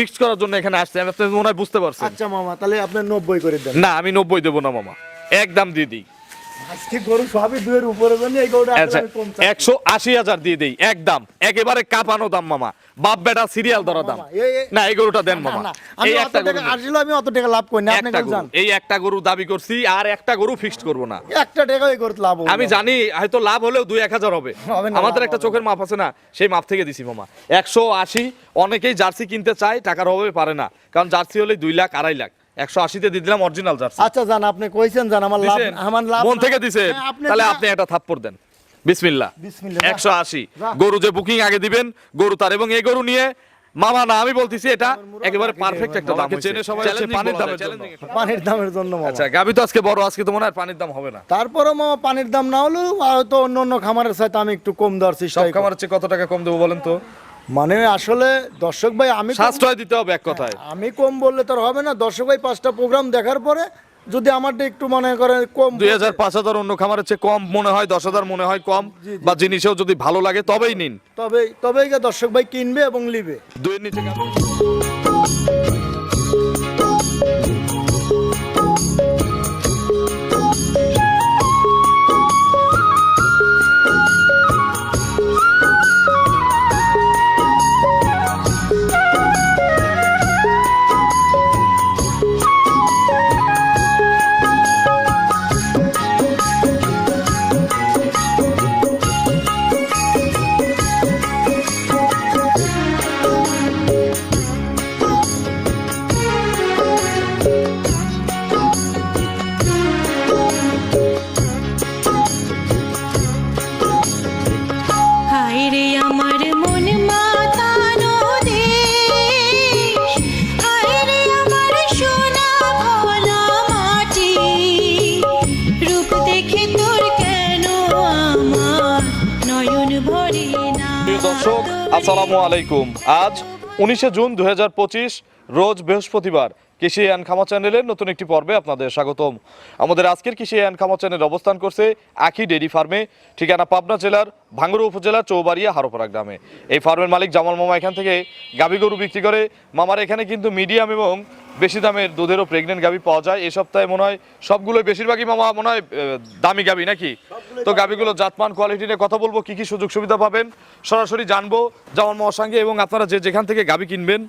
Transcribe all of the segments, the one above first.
Fixed করার জন্য এখানে আসছি আমি আপনি মনে হয় বুঝতে পারছেন। আচ্ছা মামা তাহলে আপনি নব্বই করে দেন। না আমি নব্বই দেবো না মামা একদম দিয়ে দিই। আজকে গরু সবই দুয়ের উপরে এই গরুটা আচ্ছা। একশো আশি হাজার দিয়ে দিই একদম একেবারে কাঁপানো দাম মামা। বাপ বেটা সিরিয়াল ধরা দাম। না এই গরুটা দেন মামা। এই একটা গরু আসলে আমি অত টাকা লাভ করি না। আপনি জান। এই একটা গরু দাবি করছি আর একটা গরু ফিক্সড করব না। একটা টাকা এই করতে লাভ আমি জানি হয়তো লাভ হলেও দুই এক হাজার হবে। আমাদের একটা চোখের মাপ আছে না সেই মাপ থেকে দিছি মামা। একশো আশি অনেকেই জার্সি কিনতে চায় টাকার অভাবে পারে না। কারণ জার্সি হলে দুই লাখ আড়াই লাখ। একশো আশিতে দিয়ে দিলাম অরিজিনাল জার্সি। আচ্ছা জান আপনি কইছেন জান আমার লাভ আমার লাভ মন থেকে দিছেন হ্যাঁ, তাহলে আপনি একটা থাপ্পড় দেন। বিসমিল্লাহ, একশো আশি। গরু যে বুকিং আগে দিবেন গরু তার এবং এই গরু নিয়ে মামা না আমি বলতেছি এটা একেবারে পারফেক্ট একটা দাম চেনে সবাই হচ্ছে পানির দামের জন্য। পানির দামের জন্য মামা। আচ্ছা গাবি তো আজকে বড় আজকে তো মনে হয় পানির দাম হবে না। তারপরে মামা পানির দাম না হলেও হয়তো অন্য অন্য খামারের সাথে আমি একটু কম দেওয়ার চেষ্টা সব করি। খামার হচ্ছে কত টাকা কম দেবো বলেন তো? মানে আসলে দর্শক ভাই আমি সাশ্রয় দিতে হবে এক কথায়। আমি কম বললে তো হবে না। দর্শক ভাই পাঁচটা প্রোগ্রাম দেখার পরে যদি আমারটা একটু মনে করে কম দুই হাজার পাঁচ হাজার অন্য খামারের চেয়ে কম মনে হয় দশ হাজার মনে হয় কম। বা জিনিসেও যদি ভালো লাগে তবেই নিন। তবে তবেই গিয়ে দর্শক ভাই কিনবে এবং নিবে। দুইয়ের নিচে আসসালামু আলাইকুম। আজ উনিশে জুন দুই হাজার পঁচিশ, রোজ বৃহস্পতিবার কৃষি অ্যান্ড খামা চ্যানেলের নতুন একটি পর্বে আপনাদের স্বাগতম। আমাদের আজকের কৃষি অ্যান্ড খামা চ্যানেল অবস্থান করছে আখি ডেরি ফার্মে, ঠিকানা পাবনা জেলার ভাঙ্গুড়া উপজেলা চৌবাড়িয়া হারোপাড়া গ্রামে। এই ফার্মের মালিক জামাল মামা এখান থেকে গাবি গরু বিক্রি করে। মামার এখানে কিন্তু মিডিয়াম এবং বেশি দামের দুধেরও প্রেগনেন্ট গাবি পাওয়া যায়। এই সপ্তাহে মনে হয় সবগুলো বেশিরভাগই মামা মনে হয় দামি গাবি নাকি? তো গাবিগুলো জাতমান কোয়ালিটি নিয়ে কথা বলব কি কি সুযোগ সুবিধা পাবেন সরাসরি জানব জামাল মামার সঙ্গে এবং আপনারা যে যেখান থেকে গাবি কিনবেন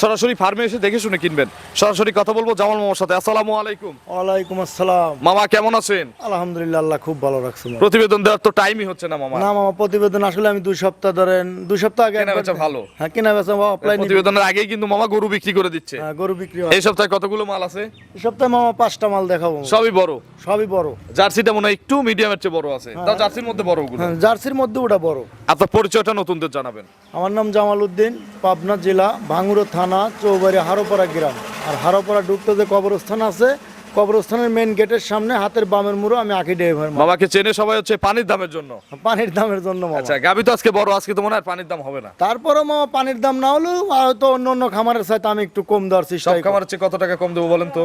সরাসরি ফার্মে এসে দেখে শুনে কিনবেন। সরাসরি কথা বলব জামাল মামার সাথে। আসসালামু আলাইকুম। ওয়ালাইকুম আসসালাম। মামা কেমন আছেন? আলহামদুলিল্লাহ আল্লাহ খুব ভালো রাখছে। মামা। প্রতিবেদন দেওয়ার তো টাইমই হচ্ছে না মামা না মামা প্রতিবেদন আসলে আমি দুই সপ্তাহ ধরেন দুই সপ্তাহ আগে কেনা বেচা ভালো। হ্যাঁ কেনা বেচা অফলাইন প্রতিবেদনের আগেই কিন্তু মামা গরু বিক্রি করে দিচ্ছে। গরু বিক্রি হয়। এই সপ্তাহে কতগুলো মাল আছে? এই সপ্তাহে মামা পাঁচটা মাল দেখাবো। সবই বড়? সবই বড়। জার্সিটা মনে হয় একটু মিডিয়ামের চেয়ে বড় আছে। তাও জার্সির মধ্যে বড় ওগুলো। হ্যাঁ জার্সির মধ্যে ওটা বড়। আপনার পরিচয়টা নতুনদের জানাবেন। আমার নাম জামাল উদ্দিন পাবনা জেলা ভাঙ্গুরো থানা চৌবাড়ি হারোপাড়া গ্রাম। আর হারোপাড়া ডুবতে যে কবরস্থান আছে কবরস্থানের মেন গেটের সামনে হাতের বামের মুড়ো আমি আঁকি ড্রাইভার বাবাকে চেনে সবাই হচ্ছে পানির দামের জন্য। পানির দামের জন্য মামা। আচ্ছা গাবি তো আজকে বড় আজকে তো মনে হয় পানির দাম হবে না। তারপরে মামা পানির দাম না হলেও হয়তো অন্য অন্য খামারের সাথে আমি একটু কম দেওয়ার চেষ্টা সব করি। খামার হচ্ছে কত টাকা কম দেবো বলেন তো?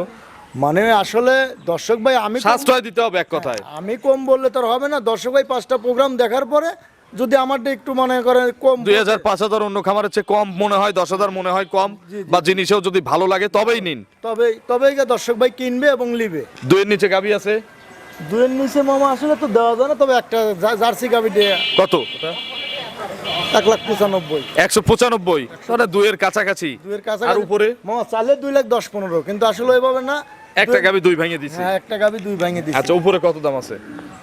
মানে আসলে দর্শক ভাই আমি কম- সাশ্রয় দিতে হবে এক কথায়। আমি কম বললে তো আর হবে না। দর্শক ভাই পাঁচটা প্রোগ্রাম দেখার পরে যদি আমারটা একটু মনে করে কম দুই হাজার পাঁচ হাজার অন্য খামারের চেয়ে কম মনে হয় দশ হাজার মনে হয় কম। বা জিনিসেও যদি ভালো লাগে তবেই নিন। তবে তবেই গিয়ে দর্শক ভাই কিনবে এবং নিবে। দুইয়ের নিচে গাবি আছে? দুয়ের নিচে মামা আসলে তো দেওয়া যায় না তবে একটা জার্সি গাবি দিয়ে। কত? এক লাখ পঁচানব্বই। একশো পঁচানব্বই? মানে দুইয়ের কাছাকাছি। দুইয়ের কাছাকাছি। উপরে? মামা চালে দুই লাখ দশ পনেরো কিন্তু আসলে ওইভাবে না। একটা গাবি দুই ভেঙে দিছে। হ্যাঁ একটা গাবি দুই ভেঙে দিচ্ছে আচ্ছা উপরে কত দাম আছে?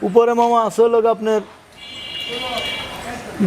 উপরে মামা আছে গিয়ে আপনার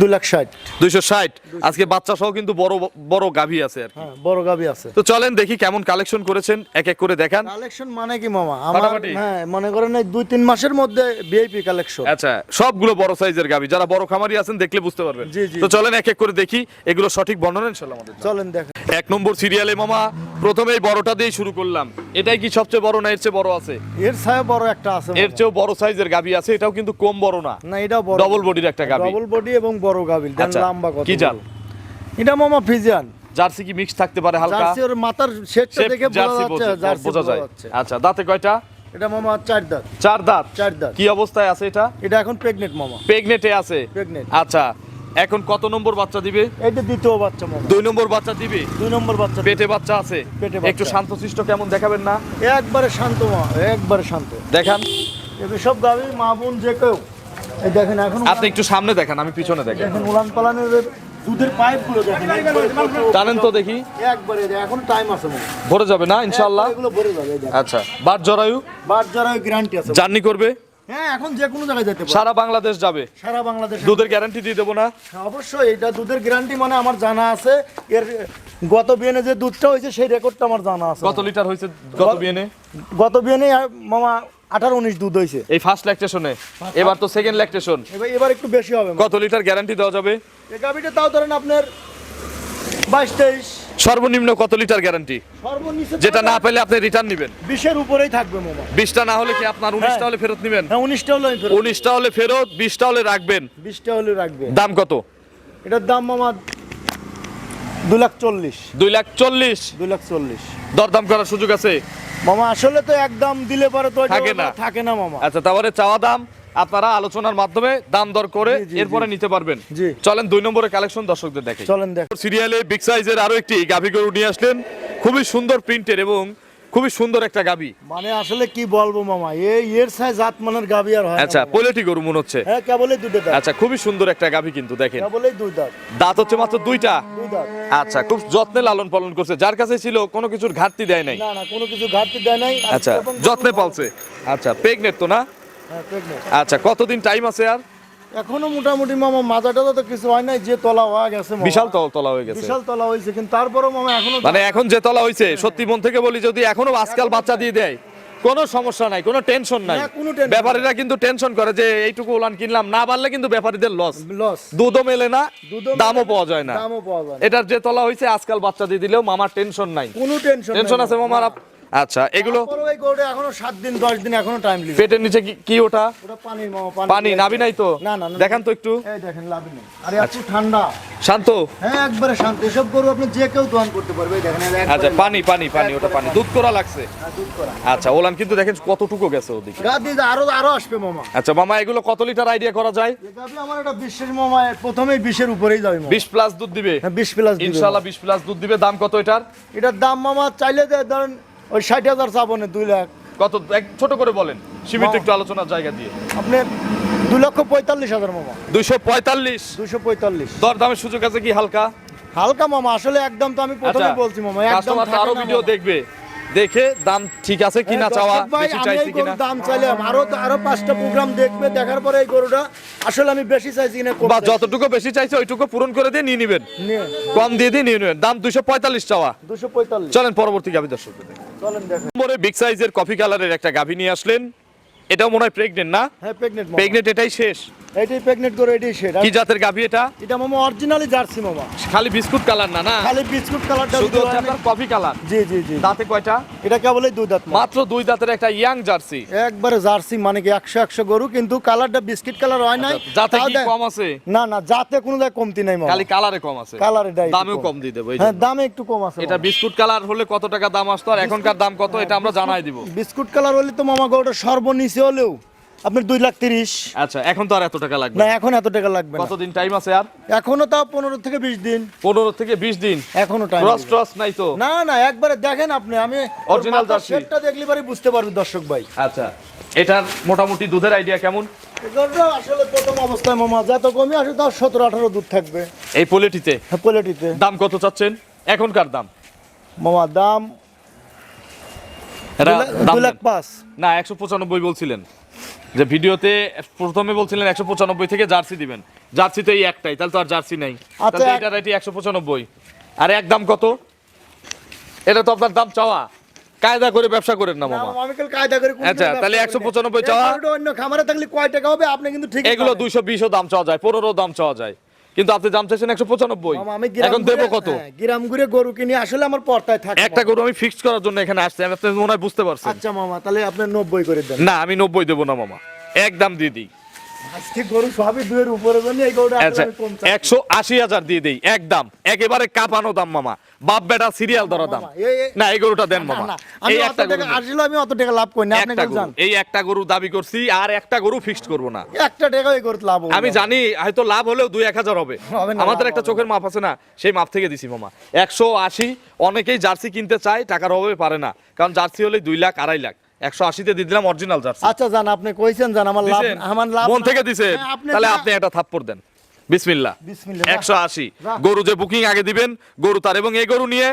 দুই লাখ ষাট। দুইশো ষাট। আজকে বাচ্চা সহ কিন্তু বড় বড় গাভী আছে আর হ্যাঁ বড় গাবি আছে। তো চলেন দেখি কেমন কালেকশন করেছেন এক এক করে দেখান। কালেকশন মানে কি মামা? আমার হ্যাঁ মনে করেন এই দুই তিন মাসের মধ্যে ভিআইপি কালেকশন আচ্ছা সবগুলো বড় সাইজের গাবি যারা বড় খামারি আছেন দেখলে বুঝতে পারবেন। তো চলেন এক এক করে দেখি এগুলো সঠিক বর্ণনা ইনশাল্লাহ আমাদের চলেন দেখ এক নম্বর সিরিয়ালে মামা প্রথমেই বড়টা দিয়ে শুরু করলাম। এটাই কি সবচেয়ে বড় না এর চেয়ে বড় আছে? এর ছায়া বড় একটা আছে এর চেয়েও বড় সাইজের গাভী আছে এটাও কিন্তু কম বড় না। না এটাও বড়। ডবল বডির একটা গাবি ডবল বডি এবং বড় গাবিল দেন আচ্ছা লম্বা কত কি জাল? এটা মামা ফিজিয়ান। জার্সি কি মিক্স থাকতে পারে হালকা? জার্সি ওর মাথার দেখে বোঝা যাচ্ছে জার্সি বোঝা যায়। আচ্ছা দাঁতে কয়টা? এটা মামা চার দাঁত। চার দাঁত? চার দাঁত। কি অবস্থায় আছে এটা? এটা এখন প্রেগনেন্ট মামা। প্রেগনেটে আছে? প্রেগনেন্ট আচ্ছা এখন কত নম্বর বাচ্চা দিবে? এইটা দ্বিতীয় বাচ্চা মামা। দুই নম্বর বাচ্চা দিবে? দুই নম্বর বাচ্চা পেটে বাচ্চা আছে? পেটে। একটু শান্তশিষ্ট কেমন দেখাবেন না? একবারে শান্ত মা একবারে শান্ত। দেখান। এগুলো সব গাবি মা বোন যে কেউ। দেখেন এখন আপনি একটু সামনে দেখান আমি পিছনে দেখেন। দেখেন উলান পালানের দুধের পাইপগুলো দেখেন। টানেন তো দেখি। একবারে এখন টাইম আছে ভরে যাবে না ইনশাল্লাহ এগুলো ভরে যাবে আচ্ছা বাট জরায়ু? বার যারা গ্যারান্টি আছে জার্নি করবে? হ্যাঁ এখন যে কোনো জায়গায় যেতে সারা বাংলাদেশ যাবে। সারা বাংলাদেশে দুধের গ্যারান্টি দিয়ে দেবো না? অবশ্যই এটা দুধের গ্যারান্টি মানে আমার জানা আছে। এর গত বিয়েনে যে দুধটা হয়েছে সেই রেকর্ডটা আমার জানা আছে। কত লিটার হয়েছে গত বিয়েনে গত বিয়েনে মামা আঠারো উনিশ দুধ হয়েছে। এই ফার্স্ট ল্যাকটেশনে এবার তো সেকেন্ড ল্যাকটেশন এবার এবার একটু বেশি হবে। কত লিটার গ্যারান্টি দেওয়া যাবে? এই গাভিটা তাও ধরেন আপনার বাইশ তেইশ। সর্বনিম্ন কত লিটার গ্যারান্টি সর্বনিচে যেটা না পেলে আপনি রিটার্ন নেবেন। বিশের উপরেই থাকবে মামা। বিশটা না হলে কি আপনার উনিশটা হলে ফেরত নেবেন? হ্যাঁ উনিশটা হলো আমি ফেরত উনিশটা হলে ফেরত বিশটা হলে রাখবেন। বিশটা হলে রাখবে। দাম কত? এটার দাম মামা দু লাখ চল্লিশ। দুই লাখ চল্লিশ। দুই লাখ চল্লিশ। দরদাম করার সুযোগ আছে? মামা আসলে তো একদম দিলে পরে তো থাকে না। থাকে না মামা। আচ্ছা তারপরে চাওয়া দাম আপনারা আলোচনার মাধ্যমে দাম দর করে এরপরে নিতে পারবেন। চলেন দুই নম্বরের কালেকশন দর্শকদের দেখে। চলেন দেখ। সিরিয়ালে বিগ সাইজের আরও একটি গাভী গরু নিয়ে আসলেন। খুবই সুন্দর প্রিন্টের এবং খুবই সুন্দর একটা গাভী। মানে আসলে কি বলব মামা এই এর সাইজ জাত মানের গাবি আর হয় আচ্ছা পোলেটি গরু মনে হচ্ছে। হ্যাঁ কেবলই দুটো দাঁত। আচ্ছা খুবই সুন্দর একটা গাভী কিন্তু দেখেন। কেবলই দুই দাঁত। দাঁত হচ্ছে মাত্র দুইটা। দুই আচ্ছা খুব যত্নে লালন পালন করছে। যার কাছে ছিল কোনো কিছুর ঘাটতি দেয় নাই। না না কোনো কিছু ঘাটতি দেয় নাই। আচ্ছা যত্নে পালছে। আচ্ছা তো না? হ্যাঁ, আচ্ছা কতদিন টাইম আছে আর? এখনও মোটামুটি মামা মাজাটা তো কিছু হয় নাই যে তলা হওয়া গেছে বিশাল তল তলা হয়ে গেছে। বিশাল তলা হয়েছে কিন্তু তারপরেও মামা এখনও মানে এখন যে তলা হয়েছে সত্যি মন থেকে বলি যদি এখনও আজকাল বাচ্চা দিয়ে দেয় কোনো সমস্যা নাই কোনো টেনশন নাই। ব্যাপারীরা কিন্তু টেনশন করে যে এইটুকু উলান কিনলাম না বাড়লে কিন্তু ব্যাপারীদের লস লস দুধও মেলে না দামও পাওয়া যায় না। দামও পাওয়া যায় না। এটার যে তলা হয়েছে আজকাল বাচ্চা দিয়ে দিলেও মামার টেনশন নাই। কোনো টেনশন টেনশন আছে মামার আচ্ছা এগুলো এখনও সাত দিন দশ দিন এখনও টাইম লিবে পেটের নিচে কি- কি ওটা? ওটা পানির মামা পানি নাবি নাই তো? না না। দেখান তো একটু। এই দেখেন লাভি নেই। আরে এত ঠান্ডা। শান্ত? হ্যাঁ একবারে শান্ত। এসব গরু আপনি যে কেউ দোয়ান করতে পারবে দেখেন আচ্ছা পানি পানি পানি ওটা পানি। দুধ করা লাগছে? হ্যাঁ, দুধ করা। আচ্ছা ওলান কিন্তু দেখেন কতটুকু গেছে ওদিকে। গা দিয়ে আরও আরও আসবে মামা। আচ্ছা মামা এগুলো কত লিটার আইডিয়া করা যায়? আপনি আমার একটা বিশ্বের মামা প্রথমেই বিশের উপরেই যাবে মামা। বিশ প্লাস দুধ দিবে? হ্যাঁ বিশ প্লাস ইনশাল্লাহ বিশ প্লাস দুধ দিবে। দাম কত এটার? এটার দাম মামা চাইলে ধরেন ওই ষাট হাজার চাবনে দুই লাখ। কত? এক ছোট করে বলেন সীমিত একটু আলোচনার জায়গা দিয়ে। আপনি দুই লক্ষ পঁয়তাল্লিশ হাজার মামা। দুইশো পঁয়তাল্লিশ? দুইশো পঁয়তাল্লিশ। দর দামের সুযোগ আছে কি হালকা? হালকা মামা আসলে একদম তো আমি প্রথমে বলছি মামা একদম আরও ভিডিও দেখবে। দেখে দাম ঠিক আছে কিনা চাওয়া বেশি চাইছি কিনা? দাম চাইলাম আরও আরও পাঁচটা প্রোগ্রাম দেখবে দেখার পরে এই গরুটা আসলে আমি বেশি চাইছি কিনা বা যতটুকু বেশি চাইছে ওইটুকু পূরণ করে দিয়ে নিয়ে নিবেন। কম দিয়ে দিয়ে নিয়ে নেবেন। দাম দুইশো পঁয়তাল্লিশ চাওয়া। দুশো পঁয়তাল্লিশ। চলেন পরবর্তী গাভি দর্শক। চলেন দেখেন। নম্বরে বিগ সাইজের কফি কালারের একটা গাভি নিয়ে আসলেন। এটাও মনে হয় প্রেগনেন্ট না? হ্যাঁ প্রেগনেন্ট প্রেগনেন্ট এটাই শেষ। এটাই করে এটাই সেটা কি জাতের গাভি এটা? এটা মামা অরিজিনালি জার্সি মামা। খালি বিস্কুট কালার না না? খালি বিস্কুট কালারটা শুধু আপনার কফি কালার। জি জি জি। দাঁতে কয়টা? এটা কেবলই দুই দাঁত মাত্র দুই দাঁতের একটা ইয়াং জার্সি। একবারে জার্সি মানে কি একশো একশো গরু কিন্তু কালারটা বিস্কিট কালার হয় নাই। যাতে তাও কি কম আছে? না না যাতে কোনো জায়গায় কমতি নাই মামা। খালি কালারে কম আছে। কালার দামেও কম। দিয়ে দেবো হ্যাঁ দামে একটু কম আছে এটা বিস্কুট কালার হলে কত টাকা দাম আসতো আর এখনকার দাম কত এটা আমরা জানাই দিব। বিস্কুট কালার হলে তো মামা গরুটা সর্বনিচে হলেও আপনার দুই লাখ তিরিশ। আচ্ছা এখন তো আর এত টাকা লাগবে না। এখন এত টাকা লাগবে কতদিন টাইম আছে আর? এখনও তাও পনেরো থেকে বিশ দিন। পনেরো থেকে বিশ দিন? এখনও টাইম ক্রস ট্রস নাই তো? না না একবারে দেখেন আপনি আমি জার্সি। সেটটা দেখলে পরে বুঝতে পারবে দর্শক ভাই। আচ্ছা এটার মোটামুটি দুধের আইডিয়া কেমন? আসলে প্রথম অবস্থায় মামা যত কমই আসে তাও সতেরো আঠারো দুধ থাকবে। এই পোলেটিতে? হ্যাঁ পোলেটিতে। দাম কত চাচ্ছেন? এখনকার দাম? মামা দাম দুই লাখ-। পাঁচ। না একশো পঁচানব্বই বলছিলেন। যে ভিডিওতে প্রথমে বলছিলেন একশো পঁচানব্বই থেকে জার্সি দিবেন। জার্সি তো এই একটাই তাহলে তো আর জার্সি নেই। আচ্ছা, তাহলে এটি একশো পঁচানব্বই। আর এক দাম কত? এটা তো আপনার দাম চাওয়া। কায়দা করে ব্যবসা করেন না মামা। আমি কাল কায়দা করে আচ্ছা, তাহলে করি। 195 চাওয়া? অন্য খামারে থাকলে কয় টাকা হবে? আপনি কিন্তু ঠিক এগুলো দুইশো বিশও দাম চাওয়া যায় পনেরো দাম চাওয়া যায়। কিন্তু আপনি দাম চাইছেন একশো পঁচানব্বই। এখন দেবো কত? হ্যাঁ, গ্রাম ঘুরে গরু কিনে আসলে আমার পর্তায় থাকে একটা গরু আমি ফিক্স করার জন্য এখানে আসছি আমি আপনি মনে হয় বুঝতে পারছি আচ্ছা মামা তাহলে আপনি নব্বই করে দেন। না আমি নব্বই দেবো না মামা একদম দিয়ে দিই। আমি একশো আশি হাজার দিয়ে দেই একদম। একেবারে কাঁপানো দাম মামা। বাপ বেটা সিরিয়াল ধরা দাম। মামা, এই- এই- না এই গরুটা দেন মামা। এই একটা গরু আসলে আমি অত টাকা লাভ করি না আপনি একটা কেউ গরু জান। এই একটা গরু দাবি করছি আর একটা গরু ফিক্সড করব না। একটা টাকা এই গরুতে লাভ আমি জানি হয়তো লাভ হলেও দুই এক হাজার হবে। হবে আমাদের একটা চোখের মাপ আছে না সেই মাপ থেকে দিছি মামা। একশো আশি অনেকেই জার্সি কিনতে চায় টাকার অভাবে পারে না। কারণ জার্সি হলে দুই লাখ আড়াই লাখ। একশো আশিতে দিয়ে দিলাম অরিজিনাল জার্সি। আচ্ছা জান আপনি কইছেন জান আমার লাভ আমার লাভ মন থেকে দিছেন হ্যাঁ, তাহলে আপনি একটা থাপ্পড় দেন। বিসমিল্লাহ। বিসমিল্লাহ। একশো আশি। গরু যে বুকিং আগে দিবেন গরু তার এবং এই গরু নিয়ে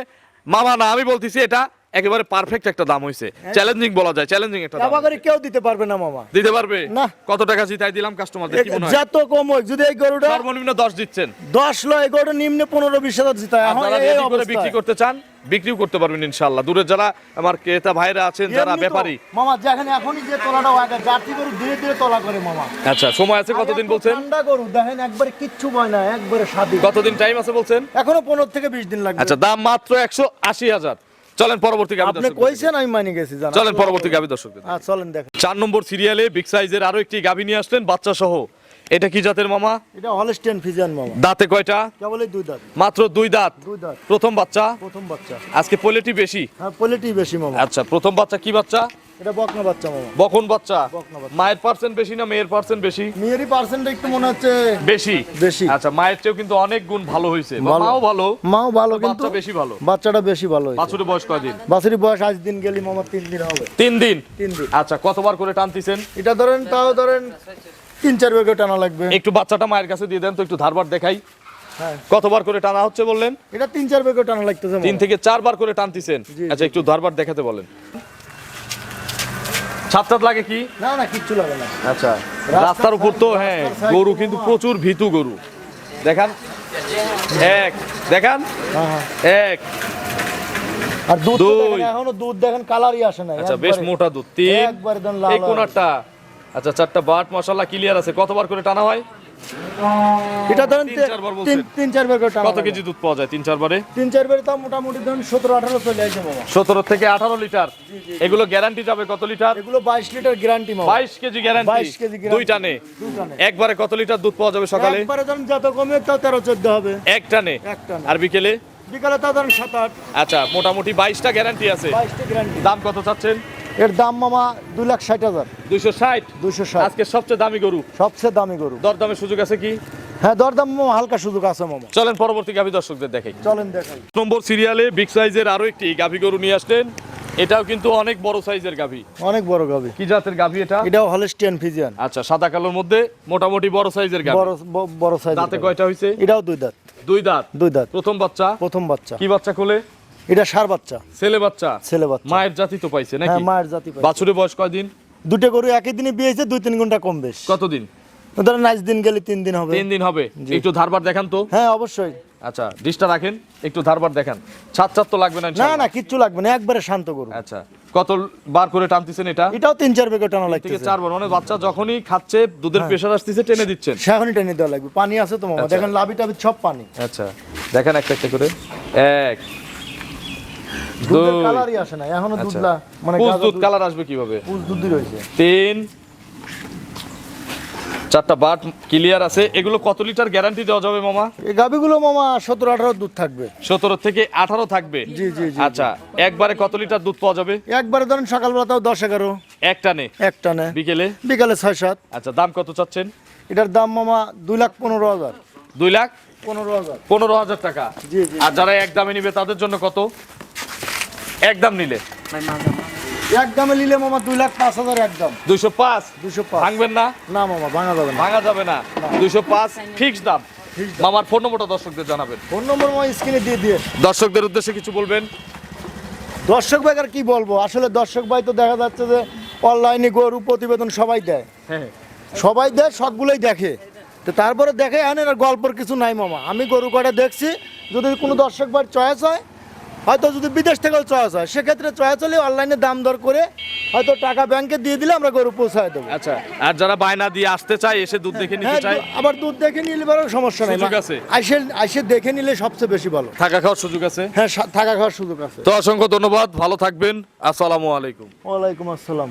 মামা না আমি বলতেছি এটা একেবারে পারফেক্ট একটা দাম হইছে। চ্যালেঞ্জিং বলা যায় চ্যালেঞ্জিং একটা দাম করে কেউ দিতে পারবে না মামা। দিতে পারবে? না। কত টাকা জিতাই দিলাম কাস্টমারদের কি মনে হয়? যত কম হোক যদি এই গরুটা সর্বনিম্ন দশ দিচ্ছেন দশ লয় এই গরুটা নিম্নে পনেরো বিশ হাজার জিতায়। এখন এই অবস্থায়। বিক্রি করতে চান বিক্রিও করতে পারবেন ইনশাআল্লাহ। দূরের যারা আমার ক্রেতা ভাইরা আছেন যারা ব্যাপারী। মামা যেখানে এখনই যে তোলাটা আগে জার্সি গরু ধীরে ধীরে তোলা করে মামা। আচ্ছা সময় আছে কতদিন বলছেন? ঠান্ডা গরু দেখেন একবারে কিচ্ছু ভয় না একবারে স্বাধীন কতদিন টাইম আছে বলছেন? এখনও পনেরো থেকে বিশ দিন লাগবে। আচ্ছা দাম মাত্র একশো আশি হাজার। চলেন পরবর্তী গাবি আপনি কইছেন আমি মানি গেছি জানা। চলেন পরবর্তী গাবি দর্শকদের হ্যাঁ চলেন দেখেন। চার নম্বর সিরিয়ালে বিগ সাইজের আরও একটি গাভী নিয়ে আসলেন বাচ্চা সহ এটা কি জাতের মামা? এটা হলস্টেন ফিজিয়ান মামা। দাঁতে কয়টা? কেবলই দুই দাঁত। মাত্র দুই দাঁত? দুই দাঁত। প্রথম বাচ্চা? প্রথম বাচ্চা। আজকে পোলেটি বেশি? হ্যাঁ পোলেটি বেশি মামা। আচ্ছা প্রথম বাচ্চা কি বাচ্চা? এটা বকনা বাচ্চা মামা বকন বাচ্চা। মায়ের পার্সেন্ট বেশি না মেয়ের পার্সেন্ট বেশি? মেয়েরই পার্সেন্ট একটু মনে হচ্ছে বেশি। বেশি। আচ্ছা মায়ের চেয়েও কিন্তু অনেক গুণ ভালো হয়েছে। মাও ভালো মাও ভালো কিন্তু বাচ্চা বেশি ভালো। বাচ্চাটা বেশি ভালো বাছুরের বয়স কয়দিন বাছুরি বয়স আজ দিন গেলি মামা তিন দিন হবে। তিন দিন? তিন দিন। আচ্ছা কতবার করে টানতেছেন? এটা ধরেন তাও ধরেন তিন চার বেগে টানা লাগবে। একটু বাচ্চাটা মায়ের কাছে দিয়ে দেন তো একটু ধারবার দেখাই। হ্যাঁ। কতবার করে টানা হচ্ছে বললেন? এটা তিন চার বেগে টানা লাগতেছে তিন। থেকে চারবার করে টানতেছেন। আচ্ছা একটু ধারবার দেখাতে বলেন। ছাদ লাগে কি? না না কিচ্ছু লাগে না। আচ্ছা রাস্তার উপর তো হ্যাঁ গরু কিন্তু প্রচুর ভীতু গরু। দেখান। এক দেখান। হ্যাঁ হ্যাঁ। এক। আর দুধ এখনও দুধ দেখেন কালারই আসে না আচ্ছা বেশ মোটা দুধ। তিন। একবারে দেন লাল এই কোনাটা আচ্ছা চারটা বাট মশলা ক্লিয়ার আছে। কতবার করে টানা হয়? এটা ধরেন তিন চারবার কত কেজি দুধ পাওয়া যায় তিন চারবারে? তিন চার বেগে তাও মোটামুটি ধরেন সতেরো আঠারো চলে আসে সতেরো থেকে আঠারো লিটার। এগুলো গ্যারান্টি যাবে কত লিটার? এগুলো বাইশ লিটার গ্যারান্টি বাইশ K G guarantee 22 K G দুই টানে। একবারে কত লিটার দুধ পাওয়া যাবে সকালে? একবারে ধরেন যত কমে তাও তেরো চোদ্দ হবে। এক টানে। এক টানে। আর বিকেলে? বিকালে তাও ধরেন সাত আট। আচ্টা মোটামুটি বাইশটা গ্যারান্টি আছে। বাইশটা গ্যারান্টি দাম কত চাচ্ছেন? এর দাম মামা দুই লাখ ষাট হাজার। দুইশো ষাট? দুইশো ষাট। আজকে সবচেয়ে দামি গরু? সবচেয়ে দামি গরু। দরদামের সুযোগ আছে কি? হ্যাঁ দরদাম মামা হালকা সুযোগ আছে মামা। চলেন পরবর্তী গাভী দর্শকদের দেখাই। চলেন দেখাই। নম্বর সিরিয়ালে বিগ সাইজের আরও একটি গাভী গরু নিয়ে আসলেন। এটাও কিন্তু অনেক বড় সাইজের গাভী। অনেক বড় গাবি কি জাতের গাভী এটা? এটাও হলস্টিয়ান ফিজিয়ান আচ্ছা সাদা কালোর মধ্যে মোটামুটি বড় সাইজের গাভী। বড় বড় সাইজ দাঁতে কয়টা হয়েছে এটাও দুই দাঁত। দুই দাঁত? দুই দাঁত। প্রথম বাচ্চা? প্রথম বাচ্চা। কি বাচ্চা কোলে এটা সার বাচ্চা। ছেলে বাচ্চা? ছেলে বাচ্চা। মায়ের জাতি তো পাইছে নাকি? হ্যাঁ মায়ের জাতি পাই। বাছুরের বয়স কয়দিন? দুটো গরু একই দিনে বিয়েছে দুই তিন ঘণ্টা কম বেশ। কতদিন? ধরেন নাইচ দিন গেলে তিন দিন হবে। তিন দিন হবে। একটু ধারবার দেখান তো। হ্যাঁ অবশ্যই। আচ্ছা ডিশটা রাখেন একটু ধারবার দেখান। ছাদ ছাদ তো লাগবে না না না কিচ্ছু লাগবে না একবারে শান্ত গরু। আচ্ছা কত বার করে টানতেছেন এটা? এটাও তিন চার বেগে টানা থেকে লাগতেছে। চারবার মানে বাচ্চা যখনই খাচ্ছে দুধের প্রেশার আসতেছে টেনে দিচ্ছেন। সেখনই টেনে দেওয়া লাগবে পানি আছে তো মামা। আচ্ছা। দেখেন লাভি টাবি সব পানি। আচ্ছা দেখেন একটা একটা করে। এক দুধের কালারই আসে না এখনও আচ্ছা। দুধলা মানে পুষ দুধ দুধ- কালার আসবে কীভাবে? পুষ দুধই রয়েছে। তিন। চারটা বাট ক্লিয়ার আছে। এগুলো কত লিটার গ্যারান্টি দেওয়া যাবে মামা? এই গাভিগুলো মামা সতেরো আঠারো দুধ থাকবে। সতেরো থেকে আঠারো থাকবে? জি, জি, জি, আচ্ছা একবারে কত লিটার দুধ পাওয়া যাবে? একবারে ধরেন সকালবেলা তাও দশ এগারো। এক টানে? এক টানে। বিকেলে? বিকালে ছয় সাত। আচ্ছা দাম কত চাচ্ছেন? এটার দাম মামা দুই লাখ পনেরো হাজার। দুই লাখ? পনেরো হাজার। পনেরো হাজার টাকা। আর যারা এক দামে নিবে তাদের জন্য কত? এক দাম নিলে। এক দামে নিলে মামা দুই লাখ পাঁচ হাজার একদম দুইশো পাঁচ? দুশো পাঁচ। ভাঙবেন না? না মামা ভাঙা যাবে না। ভাঙা যাবে না। দুইশো পাঁচ ফিক্স দাম। মামার ফোন নম্বরটা দর্শকদের জানাবেন। ফোন নম্বর মামা স্ক্রিনে দিয়ে দিয়ে। দর্শকদের উদ্দেশ্যে কিছু বলবেন? দর্শক ভাই আর কি বলব? আসলে দর্শক ভাই তো দেখা যাচ্ছে যে অনলাইনে গরু প্রতিবেদন সবাই দেয়। হ্যাঁ। সবাই দেয় সবগুলোই দেখে। তো তারপরে দেখে আনেন আর গল্পর কিছু নাই মামা। আমি গরু কটা দেখছি। যদি কোনো দর্শক ভাই চয়েস হয় হয়তো যদি বিদেশ থেকেও চয়েস হয় সেক্ষেত্রে চয়েস হলে অনলাইনে দাম দর করে হয়তো টাকা ব্যাংকে দিয়ে দিলে আমরা গরু পৌঁছায় দেবো। আচ্ছা আর যারা বায়না দিয়ে আসতে চায় এসে দুধ দেখে নিতে হ্যাঁ চায়? আবার দুধ দেখে নিলে বড় সমস্যা নেই সুযোগ আছে? আইসে আইসে দেখে নিলে সবচেয়ে বেশি ভালো। থাকা খাওয়ার সুযোগ আছে? হ্যাঁ থাকা খাওয়ার সুযোগ আছে। তো অসংখ্য ধন্যবাদ ভালো থাকবেন। আসসালামু আলাইকুম। ওয়ালাইকুম আসসালাম।